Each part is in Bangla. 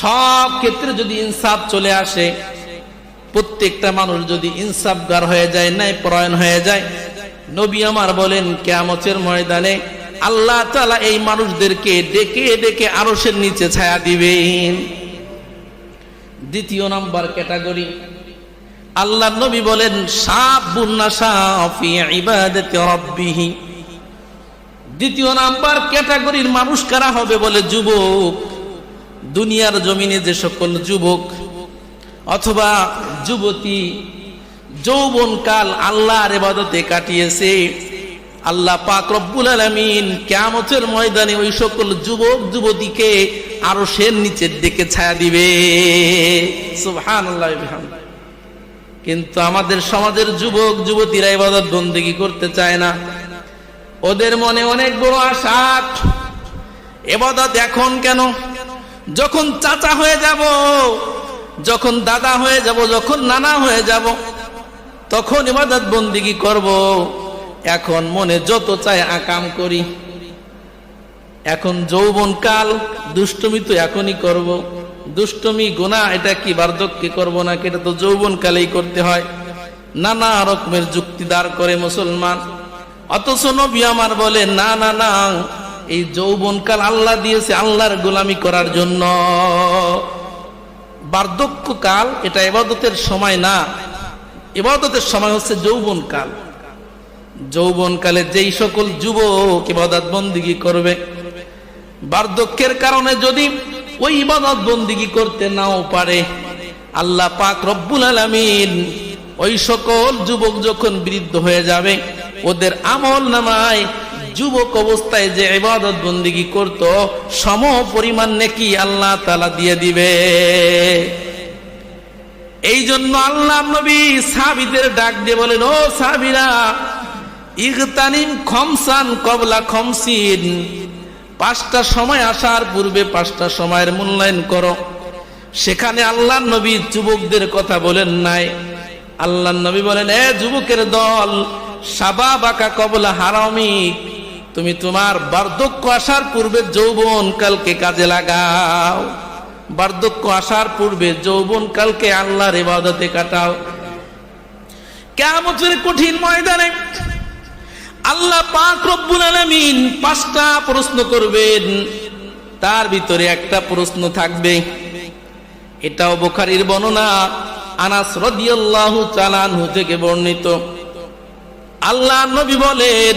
সব ক্ষেত্রে যদি ইনসাফ চলে আসে, প্রত্যেকটা মানুষ যদি ইনসাফগার হয়ে যায় নাই পরায়ণ হয়ে যায়, নবী আমার বলেন, কেয়ামতের ময়দানে আল্লাহ তালা এই মানুষদেরকে ডেকে ডেকে আরসের নিচে ছায়া দিবেন। দ্বিতীয় নাম্বার ক্যাটাগরি, আল্লাহ নবী বলেন দ্বিতীয় নাম্বার ক্যাটাগরির মানুষ কারা হবে বলে, যুবক। দুনিয়ার জমিনে যে সকল যুবক অথবা যুবতী যৌবন কাল আল্লাহর এবাদতে কাটিয়েছে, আল্লাহ পাক রব্বুল আলামিন কিয়ামতের ময়দানে ওই সকল যুবক যুবতীকে আরও সের নিচের দিকে ছায়া দিবে। কিন্তু আমাদের সমাজের যুবক যুবতীরা ইবাদত বন্দেগী করতে চায় না? ওদের মনে অনেক বড় আশা এবাদত এখন কেন? যখন চাচা হয়ে যাব, যখন দাদা হয়ে যাব, যখন নানা হয়ে যাব, তখন ইবাদত বন্দিগি করব? এখন মনে যত চায় আকাম করি। এখন যৌবন কাল, দুষ্টমি তো এখনই করব। দুষ্টমি গোনা এটা কি বার্ধক্যে করব না এটা তো যৌবন কালেই করতে হয়। নানা রকমের যুক্তি দাঁড় করে মুসলমান। অথচ নবী আমার বলে, না না না এই যৌবন কাল আল্লাহ দিয়েছে আল্লাহর গোলামি করার জন্য। বার্ধক্য কাল, এটা এবাদতের সময় না। এবাদতের সময় হচ্ছে যৌবন কাল যৌবন কালে যেই সকল যুবক ইবাদত বন্দিগি করবে, বার্ধক্যের কারণে যদি ওই ইবাদত বন্দিগি করতে নাও পারে, আল্লাহ পাক রব্বুল আলামিন ওই সকল যুবক যখন বৃদ্ধ হয়ে যাবে, ওদের আমল নামায় যুবক অবস্থায় যে ইবাদত বন্দিগি করত, সম পরিমাণ নাকি আল্লাহ তালা দিয়ে দিবে। এই জন্য আল্লাহ নবী সাবিদের ডাক দিয়ে বলেন, ও সাবিরা ইগতানিম খমসান কবলা খমসিন। পাঁচটা সময় আসার পূর্বে পাঁচটা সময়ের মূল্যায়ন করো। সেখানে আল্লাহ নবী যুবকদের কথা বলেন নাই। আল্লাহ নবী বলেন, এ যুবকের দল সাবা বাকা কবলা হারামিক তুমি তোমার বার্ধক্য আসার পূর্বে যৌবন কালকে কাজে লাগাও। বার্ধক্য আসার পূর্বে যৌবন কালকে আল্লাহর ইবাদতে কাটাও। কেমন কঠিন ময়দানে আল্লাহ পাক রব্বুল আলামিন পাঁচটা প্রশ্ন করবেন। তার ভিতরে একটা প্রশ্ন থাকবে। এটাও বুখারীর বর্ণনা, আনাস রাদিয়াল্লাহু তাআলা থেকে বর্ণিত। আল্লাহ নবী বলেন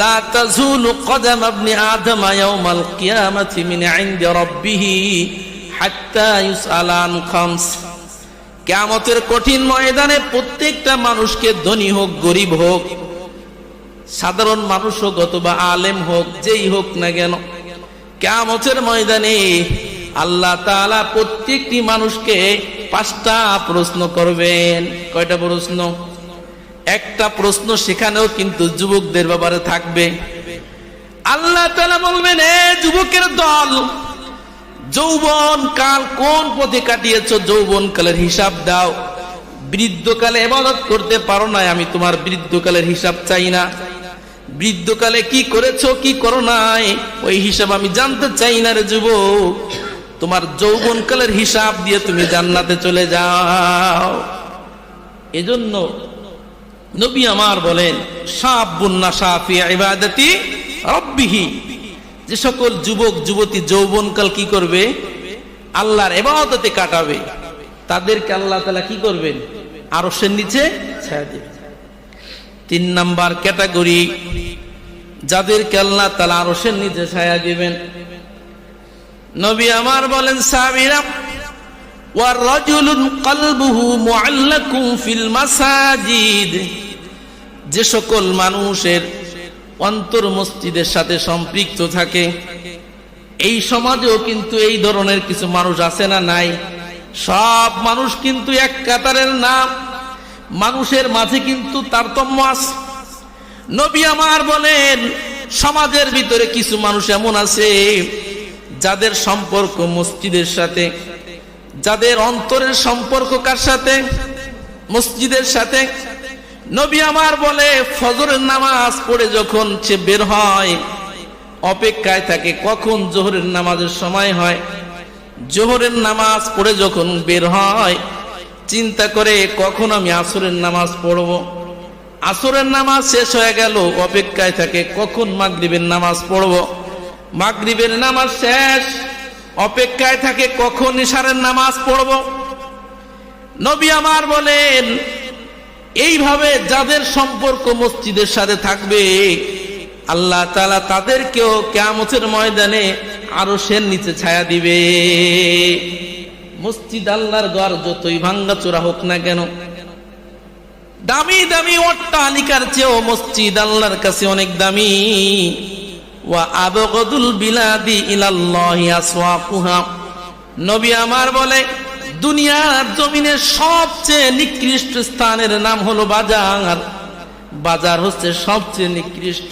লা তাজুলু কদাম ইবনি আদম ইয়াউমাল কিয়ামাতি মিন ইনদি রাব্বিহি হাত্তা ইউসআলা আন খামস। কিয়ামতের কঠিন ময়দানে প্রত্যেকটা মানুষকে ধনী হোক, গরিব হোক, সাধারণ মানুষ হোক অথবা আলেম হোক, যেই হোক না কেন কেমতের ময়দানে আল্লাহ প্রত্যেকটি মানুষকে পাঁচটা প্রশ্ন করবেন। কয়টা প্রশ্ন? একটা প্রশ্ন সেখানেও কিন্তু যুবকদের ব্যাপারে থাকবে। আল্লাহ তাআলা বলবেন, এ যুবকের দল, যৌবন কাল কোন পথে কাটিয়েছ? যৌবন কালের হিসাব দাও। বৃদ্ধকালে এবাদত করতে পারো না আমি তোমার বৃদ্ধকালের হিসাব চাই না। বৃদ্ধকালে কি করেছ, কি করো নাই, ওই হিসাব আমি জানতে চাই না রে যুবক। তোমার যৌবনকালের হিসাব দিয়ে তুমি জান্নাতে চলে যাও। এজন্য নবী আমার বলেন ইবাদতি যে সকল যুবক, যুবতী যৌবনকাল কি করবে? আল্লাহর এবাদতে কাটাবে। তাদেরকে আল্লাহ তালা কি করবেন? আরসের নিচে ছায়া দেবে তিন নাম্বার ক্যাটাগরি, যাদেরকে আল্লাহ তালা আরসের নিচে ছায়া দিবেন। নবী আমার বলেন, সাবিরা ওয়ার রাজুলুন কলবুহু মুআল্লাকুম ফিল মাসাজিদ। যে সকল মানুষের অন্তর মসজিদের সাথে সম্পৃক্ত থাকে, এই সমাজেও কিন্তু এই ধরনের কিছু মানুষ আছে না নাই? সব মানুষ কিন্তু এক কাতারের নাম। মানুষের মাঝে কিন্তু তারতম্য আছে। নবী আমার বলেন, সমাজের ভিতরে কিছু মানুষ এমন আছে, যাদের সম্পর্ক মসজিদের সাথে, যাদের অন্তরের সম্পর্ক কার সাথে? মসজিদের সাথে। নবী আমার বলে ফজরের নামাজ পড়ে যখন সে বের হয়, অপেক্ষায় থাকে কখন জোহরের নামাজের সময় হয়। জোহরের নামাজ পড়ে যখন বের হয়, চিন্তা করে কখন আমি আসরের নামাজ পড়ব। আসরের নামাজ শেষ হয়ে গেল, অপেক্ষায় থাকে কখন মাগরিবের নামাজ পড়ব। মাগরিবের নামাজ শেষ, অপেক্ষায় থাকে কখন ইশারের নামাজ পড়ব। নবী আমার বলেন এইভাবে যাদের সম্পর্ক মসজিদের সাথে থাকবে, আল্লাহ তালা তাদেরকেও কেয়ামতের ময়দানে আরও সের নিচে ছায়া দিবে। মসজিদ আল্লাহর গড় যতই ভাঙ্গা চোরা হোক না কেন, দামি দামি অট্টালিকার চেয়েও মসজিদ আল্লাহর কাছে অনেক দামি। ওয়া আবগদুল বিলাদি ইলাল্লাহি আসওয়াকুহা নবী আমার বলে দুনিয়ার জমিনের সবচেয়ে নিকৃষ্ট স্থানের নাম হলো বাজার। বাজার হচ্ছে সবচেয়ে নিকৃষ্ট।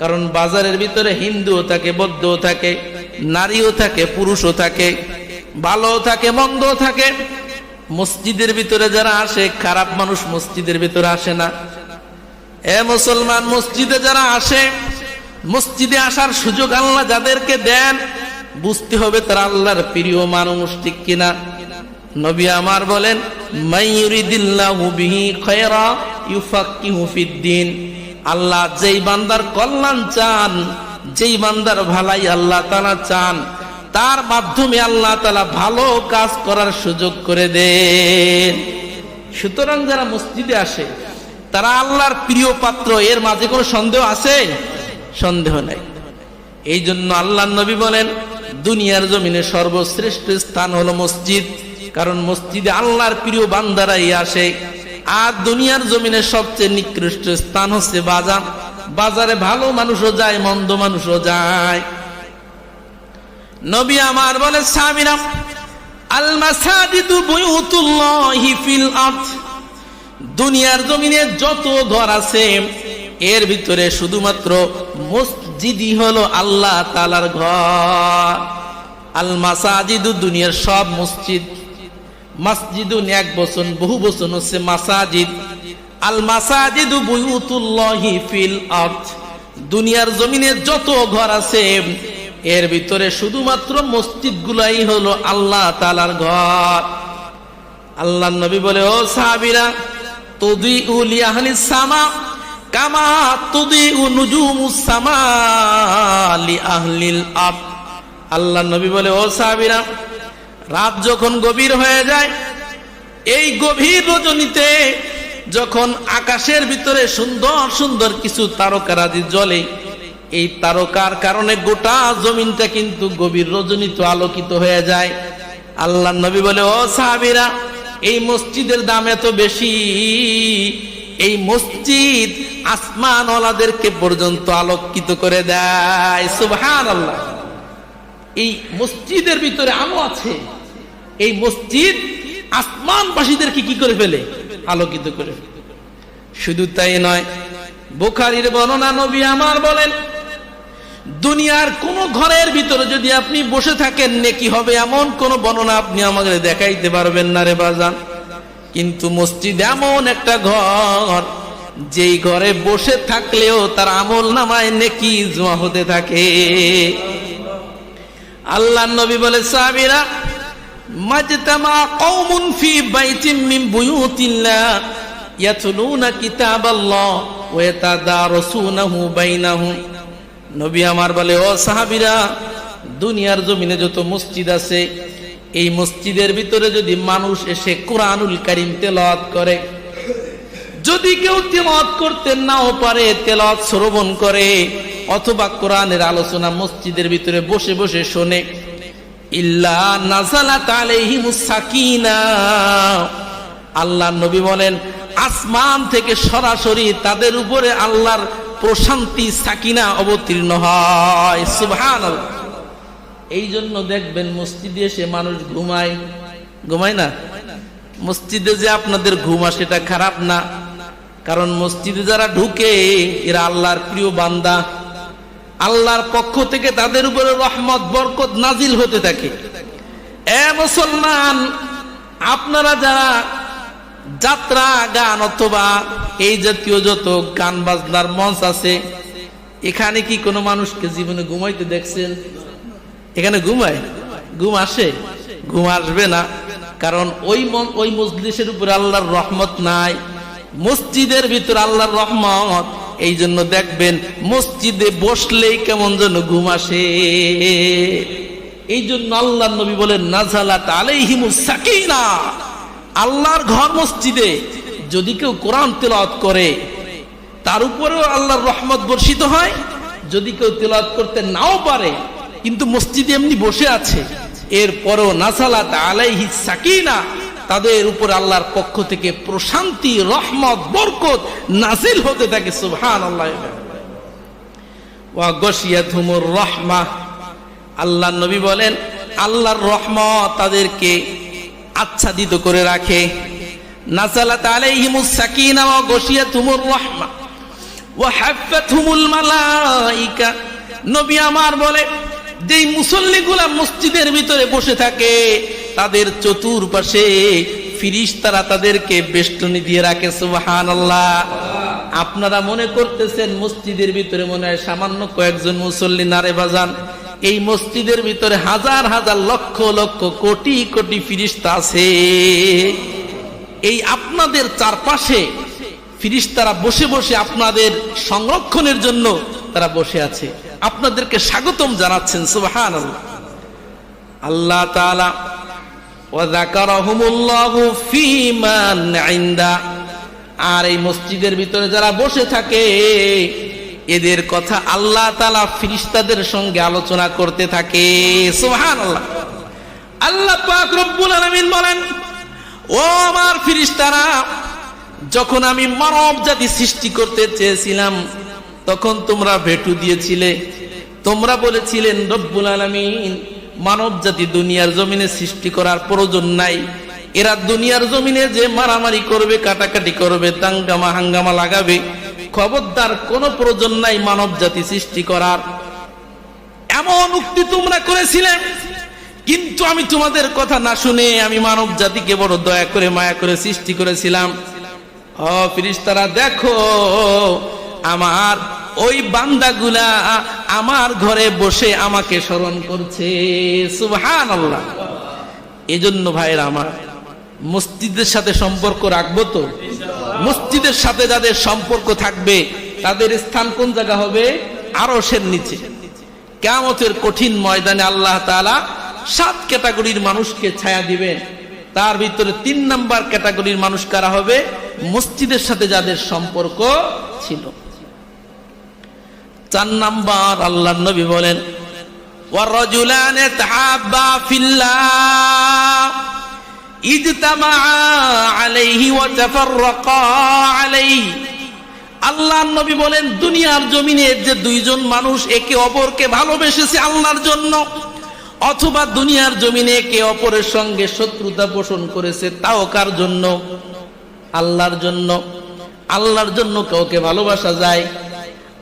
কারণ বাজারের ভিতরে হিন্দুও থাকে, বৌদ্ধও থাকে, নারীও থাকে, পুরুষও থাকে ভালো থাকে, মন্দও থাকে। মসজিদের ভিতরে যারা আসে, খারাপ মানুষ মসজিদের ভিতরে আসে না। এ মুসলমান মসজিদে যারা আসে, মসজিদে আসার সুযোগ আল্লাহ যাদেরকে দেন, বুঝতে হবে তারা আল্লাহর প্রিয় মানুষ ঠিক কিনা। নবী আমার বলেন আল্লাহ যেই বান্দার কল্যাণ চান, যেই বান্দার ভালাই আল্লাহ তাআলা চান, তার মাধ্যমে আল্লাহ তালা ভালো কাজ করার সুযোগ করে দেন। সুতরাং যারা মসজিদে আসে, তারা আল্লাহর প্রিয় পাত্র, এর মাঝে কোনো সন্দেহ আছে? সন্দেহ নাই। এই জন্য আল্লাহ নবী বলেন, দুনিয়ার জমিনে সর্বশ্রেষ্ঠ স্থান হলো মসজিদ। কারণ মসজিদে আল্লাহর প্রিয় বান্দারাই আসে। আর দুনিয়ার জমিনে সবচেয়ে নিকৃষ্ট স্থান হচ্ছে বাজার। বাজারে ভালো মানুষও যায়, মন্দ মানুষও যায়। নবী আমার বলে সামিরাম আল মাসাজিদু বুয়ুতুল্লাহি ফিল আরদ। দুনিয়ার জমিনে যত ঘর আছে, এর ভিতরে শুধুমাত্র মসজিদই হলো আল্লাহ তালার ঘর। আল মাসাজিদু দুনিয়ার সব মসজিদ। মসজিদুন এক বচন, বহু বচন হচ্ছে মাসাজিদ। আল মাসাজিদু বুয়ুতুল্লাহি ফিল আরদ। দুনিয়ার জমিনে যত ঘর আছে, এর ভিতরে শুধুমাত্র মসজিদ গুলাই হলো আল্লাহ তালার ঘর। আল্লাহ নবী বলে, ও সাহাবিরা তুদি উলি আহলি সামা কামা তুদি উ নুজুমুস সামা লি আহলিল আব আল্লাহ নবী বলে, ও সাহাবিরা রাত যখন গভীর হয়ে যায়, এই গভীর রজনীতে যখন আকাশের ভিতরে সুন্দর সুন্দর কিছু তারকারাজি জ্বলে, এই তারকার কারণে গোটা জমিনটা কিন্তু গভীর রজনীত আলোকিত হয়ে যায়। আল্লাহ নবী বলে, ও সাহাবিরা, এই মসজিদের দাম এত বেশি। এই মসজিদ আসমান ওলাদেরকে পর্যন্ত আলোকিত করে দেয়। সুবহান আল্লাহ এই মসজিদের ভিতরে আলো আছে। এই মসজিদ আসমানবাসীদেরকে কি করে ফেলে? আলোকিত করে শুধু তাই নয়, বোখারির বর্ণনা নবী আমার বলেন, দুনিয়ার কোন ঘরের ভিতরে যদি আপনি বসে থাকেন, নেকি হবে এমন কোন বর্ণনা আপনি আমাকে দেখাইতে পারবেন না রে বাজান। কিন্তু মসজিদ এমন একটা ঘর, যেই ঘরে বসে থাকলেও তার আমল নামায় নেকি জমা হতে থাকে। আল্লাহ নবী বলে, সাহাবীরা মাজতামা কওমুন ফি বাইতিন মিন বুয়ুতিল্লাহ ইয়াতলুনা কিতাবাল্লাহ ওয়া ইয়াতাদারাসুনাহু বাইনাহুম। নবী আমার বলে, ও সাহাবীরা, দুনিয়ার জমিনে যত মসজিদ আছে, এই মসজিদের ভিতরে যদি মানুষ এসে কোরআনুল কারীম তেলাওয়াত করে, যদি কেউ তেলাওয়াত করতে নাও পারে, তেলাওয়াত শ্রবণ করে, অথবা কোরআনের আলোচনা মসজিদের ভিতরে বসে বসে শোনে ইল্লা নাজালাত আলাইহিমুস সাকিনা। আল্লাহ নবী বলেন, আসমান থেকে সরাসরি তাদের উপরে আল্লাহর প্রশান্তি, সাকিনা অবতীর্ণ হয়। সুবহানাল্লাহ। এই জন্য দেখবেন মসজিদে এসে মানুষ ঘুমায়। ঘুমায় না? মসজিদে যে আপনাদের ঘুম সেটা খারাপ না। কারণ মসজিদে যারা ঢুকে, এরা আল্লাহর প্রিয় বান্দা। আল্লাহর পক্ষ থেকে তাদের উপরে রহমত, বরকত নাজিল হতে থাকে। এ মুসলমান, আপনারা যারা যাত্রা, গান অথবা এই জাতীয় যত গান বাজনার মঞ্চ আছে, এখানে কি কোনো মানুষকে জীবনে ঘুমাইতে দেখছেন? এখানে ঘুমায়? ঘুম আসে? ঘুম আসবে না। কারণ ওই ওই মজলিসের উপরে আল্লাহর রহমত নাই। মসজিদের ভিতর আল্লাহর রহমত। এই জন্য দেখবেন মসজিদে বসলেই কেমন যেন ঘুম আসে। এই জন্য আল্লাহ নবী বলেন, নাজালাত আলাইহিমুস সাকিনা। আল্লাহর ঘর মসজিদে যদি কেউ কোরআন তেলাওয়াত করে, তার উপরেও আল্লাহর রহমত বর্ষিত হয়। যদি কেউ তেলাওয়াত করতে নাও পারে, কিন্তু মসজিদে এমনি বসে আছে, এরপরও নাসালাত আলাইহি সাকিনা। তাদের উপর আল্লাহর পক্ষ থেকে প্রশান্তি, রহমত, বরকত নাজিল হতে থাকে ওয়া গশিয়াতুমুর রহমা। আল্লাহ নবী বলেন, আল্লাহর রহমত তাদেরকে আচ্ছাদিত করে রাখে। নবী আমার বলে মুসল্লিগুলা মসজিদের ভিতরে বসে থাকে তাদের চতুর্পাশে ফিরিস্তারা তাদেরকে বেষ্টনী দিয়ে রাখে, সুবহানাল্লাহ। আপনারা মনে করতেছেন মসজিদের ভিতরে মনে হয় সামান্য কয়েকজন মুসল্লি নারে বাজান এই মসজিদের ভিতরে হাজার হাজার লক্ষ লক্ষ কোটি কোটি ফিরিস্তা আছে। এই আপনাদের চারপাশে ফিরিস্তারা বসে বসে আপনাদের সংরক্ষণের জন্য তারা বসে আছে। আপনাদেরকে স্বাগতম জানাচ্ছেন সুবহান আল্লাহ ফীমান ইনদা আর এই মসজিদের ভিতরে যারা বসে থাকে, এদের কথা আল্লাহ তালা ফিরিস্তাদের সঙ্গে আলোচনা করতে থাকে। সুবহানাল্লাহ। আল্লাহ পাক রব্বুল আলামিন বলেন, ও আমার ফিরিস্তারা, যখন আমি মানব জাতি সৃষ্টি করতে চেয়েছিলাম, তখন তোমরা ভেটু দিয়েছিলে। তোমরা বলেছিলেন, রব্বুল আলামিন মানব জাতি দুনিয়ার জমিনে সৃষ্টি করার প্রয়োজন নাই। এরা দুনিয়ার জমিনে যে মারামারি করবে, কাটাকাটি করবে, দাঙ্গামা, হাঙ্গামা লাগাবে, খবরদার কোনো প্রয়োজন নাই মানব জাতি সৃষ্টি করার। এমন উক্তি তোমরা করেছিলে, কিন্তু আমি তোমাদের কথা না শুনে আমি মানব জাতিকে বড় দয়া করে, মায়া করে সৃষ্টি করেছিলাম। ও ফিরিস্তারা, দেখো, আমার ওই বান্দাগুলা আমার ঘরে বসে আমাকে স্মরণ করছে। সুবহান আল্লাহ এজন্য ভাইয়ের আমার মসজিদের সাথে সম্পর্ক রাখব তো? মসজিদের সাথে যাদের সম্পর্ক থাকবে, তাদের স্থান কোন জায়গা হবে? আরও সের নিচে। কেমতের কঠিন ময়দানে আল্লাহ তাআলা সাত ক্যাটাগরির মানুষকে ছায়া দিবেন। তার ভিতরে তিন নাম্বার ক্যাটাগরির মানুষ কারা হবে? মসজিদের সাথে যাদের সম্পর্ক ছিল। চার নাম্বার আল্লাহ নবী বলেন ওয়ারজুলান তাহাব্বা ফিল্লাহ ইজতামাআ আলাইহি ওয়া তাফাররাকা আলাইহি। আল্লাহ নবী বলেন, দুনিয়ার জমিনে যে দুইজন মানুষ একে অপরকে ভালোবেসেছে আল্লাহর জন্য, অথবা দুনিয়ার জমিনে একে অপরের সঙ্গে শত্রুতা পোষণ করেছে, তাও কার জন্য? আল্লাহর জন্য। আল্লাহর জন্য কাউকে ভালোবাসা যায়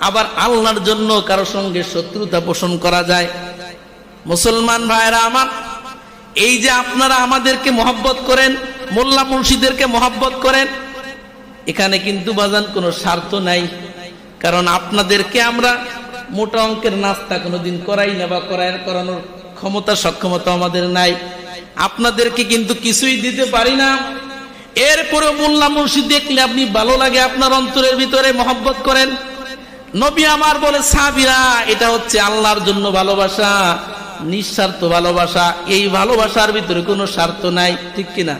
আবার আল্লাহর জন্য কারও সঙ্গে শত্রুতা পোষণ করা যায়। মুসলমান ভাইরা আমার, এই যে আপনারা আমাদেরকে মহব্বত করেন, মোল্লা মুন্সিদেরকে মহব্বত করেন, এখানে কিন্তু বাজান কোনো স্বার্থ নাই। কারণ আপনাদেরকে আমরা মোটা অঙ্কের নাস্তা কোনোদিন করাই না বা করায় করানোর ক্ষমতা, সক্ষমতা আমাদের নাই। আপনাদেরকে কিন্তু কিছুই দিতে পারি না। এরপরে মোল্লা মুন্সি দেখলে আপনি ভালো লাগে আপনার অন্তরের ভিতরে মহব্বত করেন। নবী আমার বলে সাবিরা এটা হচ্ছে আল্লাহর জন্য ভালোবাসা, নিঃস্বার্থ ভালোবাসা। এই ভালোবাসার ভিতরে কোনো স্বার্থ নাই, ঠিক কিনা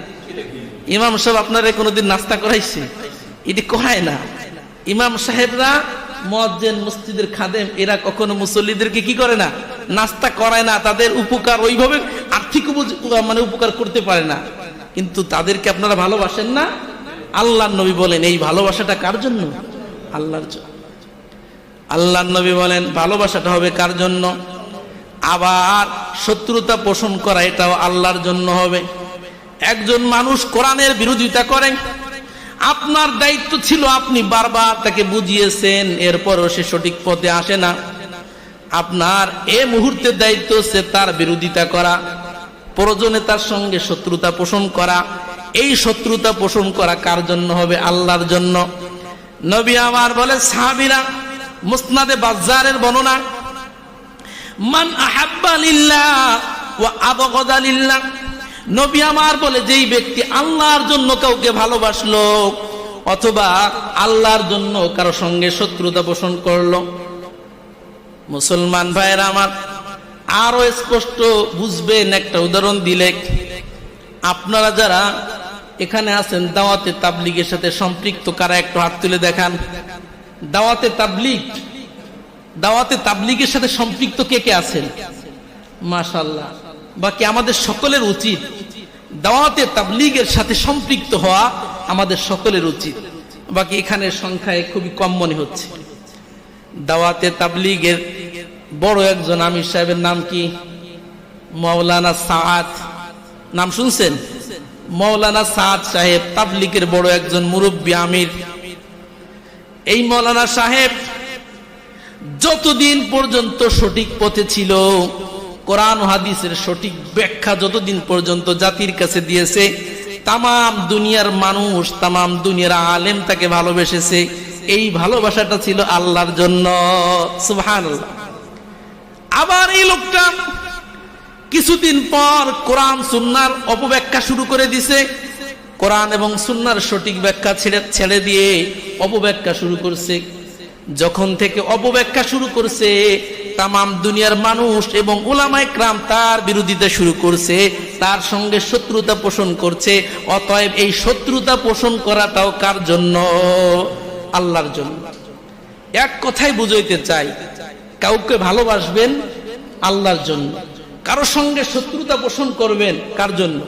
ইমাম সাহেব আপনারা কোনোদিন নাস্তা করাইছে? এটি করায় না। ইমাম সাহেবরা মজ্জেন মসজিদের খাদেম, এরা কখনো মুসল্লিদেরকে কি করে না? নাস্তা করায় না, তাদের উপকার ওইভাবে আর্থিক মানে উপকার করতে পারে না। কিন্তু তাদেরকে আপনারা ভালোবাসেন না? আল্লাহ নবী বলেন, এই ভালোবাসাটা কার জন্য? আল্লাহর জন্য। আল্লাহ নবী বলেন, ভালোবাসাটা হবে কার জন্য? আবার শত্রুতা পোষণ করা, এটাও আল্লাহর জন্য হবে। একজন মানুষ কোরআনের বিরোধিতা করেন আপনার দায়িত্ব ছিল, আপনি বারবার তাকে বুঝিয়েছেন, এরপরও সে সঠিক পথে আসে না। আপনার এ মুহূর্তের দায়িত্ব হচ্ছে তার বিরোধিতা করা, প্রয়োজনে তার সঙ্গে শত্রুতা পোষণ করা। এই শত্রুতা পোষণ করা কার জন্য হবে? আল্লাহর জন্য। নবী আমার বলে সাহাবিরা মুসনাদে বাজারের বর্ণনা, মান আহাব্বা লিল্লাহ ওয়া আবগাদালিল্লাহ নবী আমার বলে, যেই ব্যক্তি আল্লাহর জন্য কাউকে ভালোবাসলো অথবা আল্লাহর জন্য কারও সঙ্গে শত্রুতা পোষণ করল। মুসলমান ভাইয়েরা আমার, আরও স্পষ্ট বুঝবেন একটা উদাহরণ দিলে, আপনারা যারা এখানে আছেন দাওয়াতে তাবলিগের সাথে সম্পৃক্ত, কারা একটু হাত তুলে দেখান। দাওয়াতে তাবলিগ। দাওয়াতে তাবলিগের সাথে সম্পৃক্ত কে কে আছেন? মাশাল্লাহ বাকি আমাদের সকলের উচিত দাওয়াতে তাবলিগের সাথে সম্পৃক্ত হওয়া আমাদের সকলের উচিত। বাকি এখানের সংখ্যায় খুবই কম মনে হচ্ছে। দাওয়াতে তাবলিগের বড় একজন আমির সাহেবের নাম কি? মৌলানা সাদ নাম শুনছেন? মৌলানা সাদ সাহেব তাবলিগের বড় একজন মুরব্বী আমির। এই মৌলানা সাহেব যতদিন পর্যন্ত সঠিক পথে ছিল, কোরআন হাদিসের সঠিক ব্যাখ্যা যতদিন পর্যন্ত জাতির কাছে দিয়েছে, তামাম দুনিয়ার মানুষ, তামাম দুনিয়ার আলেম তাকে ভালোবেসেছে। এই ভালোবাসাটা ছিল আল্লাহর জন্য। আবার এই লোকটা কিছুদিন পর কোরআন, সুন্নার অপব্যাখ্যা শুরু করে দিছে। কোরআন এবং সুন্নার সঠিক ব্যাখ্যা ছেড়ে ছেড়ে দিয়ে অপব্যাখ্যা শুরু করছে। যখন থেকে অপব্যাখ্যা শুরু করছে, তামাম দুনিয়ার মানুষ এবং ওলামায় ক্রাম তার বিরোধিতা শুরু করছে, তার সঙ্গে শত্রুতা পোষণ করছে। অতএব এই শত্রুতা পোষণ করাটাও কার জন্য? আল্লাহর জন্য। এক কথাই বুঝাইতে চাই, কাউকে ভালোবাসবেন আল্লাহর জন্য। কারও সঙ্গে শত্রুতা পোষণ করবেন কার জন্য?